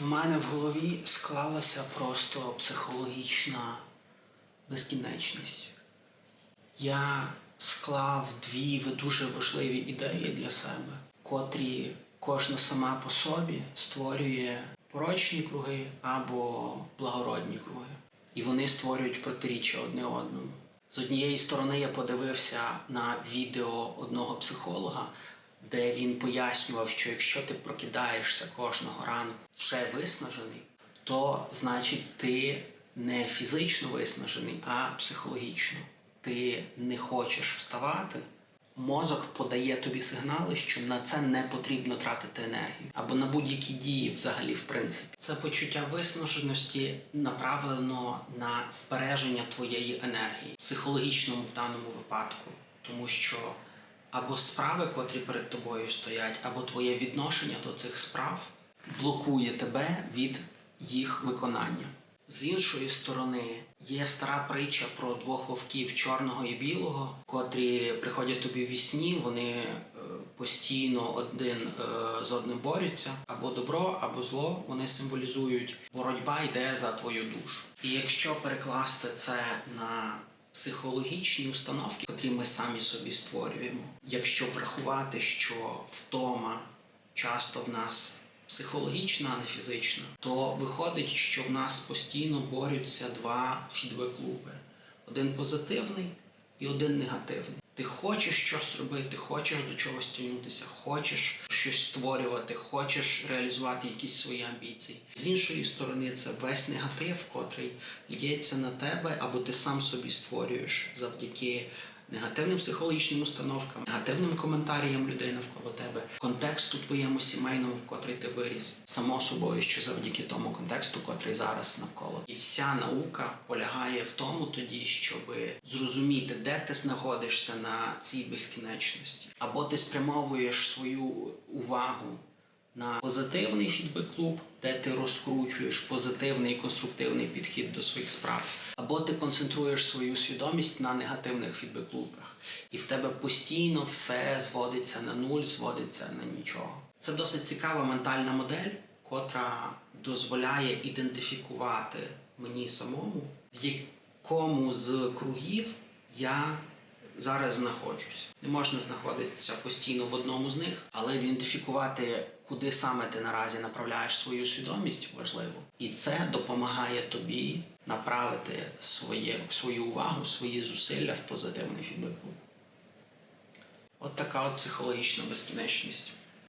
В мене в голові склалася просто психологічна безкінечність. Я склав дві дуже важливі ідеї для себе, котрі кожна сама по собі створює порочні круги або благородні круги. І вони створюють протиріччя одне одному. З однієї сторони я подивився на відео одного психолога, де він пояснював, що якщо ти прокидаєшся кожного ранку вже виснажений, то значить ти не фізично виснажений, а психологічно. Ти не хочеш вставати. Мозок подає тобі сигнали, що на це не потрібно тратити енергію або на будь-які дії, взагалі, в принципі. Це почуття виснаженості направлено на збереження твоєї енергії, психологічному в даному випадку, тому що або справи, котрі перед тобою стоять, або твоє відношення до цих справ блокує тебе від їх виконання. З іншої сторони, є стара притча про двох вовків чорного і білого, котрі приходять тобі в сні, вони е, постійно один е, з одним борються, або добро, або зло. Вони символізують боротьба йде за твою душу. І якщо перекласти це на психологічні установки, які ми самі собі створюємо, якщо врахувати, що втома часто в нас психологічна, а не фізична, то виходить, що в нас постійно борються два фідбек-клуби: один позитивний і один негативний. Ти хочеш щось робити, хочеш до чогось тягнутися, хочеш щось створювати, хочеш реалізувати якісь свої амбіції. З іншої сторони, це весь негатив, котрий лється на тебе, або ти сам собі створюєш завдяки негативним психологічним установкам, негативним коментарям людей навколо тебе, контексту твоєму сімейному, в котрий ти виріс, само собою, що завдяки тому контексту, котрий зараз навколо. І вся наука полягає в тому тоді, щоб зрозуміти, де ти знаходишся на цій безкінечності, або ти спрямовуєш свою увагу на позитивний фідбек-клуб, де ти розкручуєш позитивний і конструктивний підхід до своїх справ, або ти концентруєш свою свідомість на негативних фідбек-лупах, і в тебе постійно все зводиться на нуль, зводиться на нічого. Це досить цікава ментальна модель, котра дозволяє ідентифікувати мені самому, в якому з кругів я зараз знаходжусь. Не можна знаходитися постійно в одному з них, але ідентифікувати, куди саме ти наразі направляєш свою свідомість, важливо. І це допомагає тобі направити своє, свою увагу, свої зусилля в позитивний фідбек. От така от психологічна безкінечність.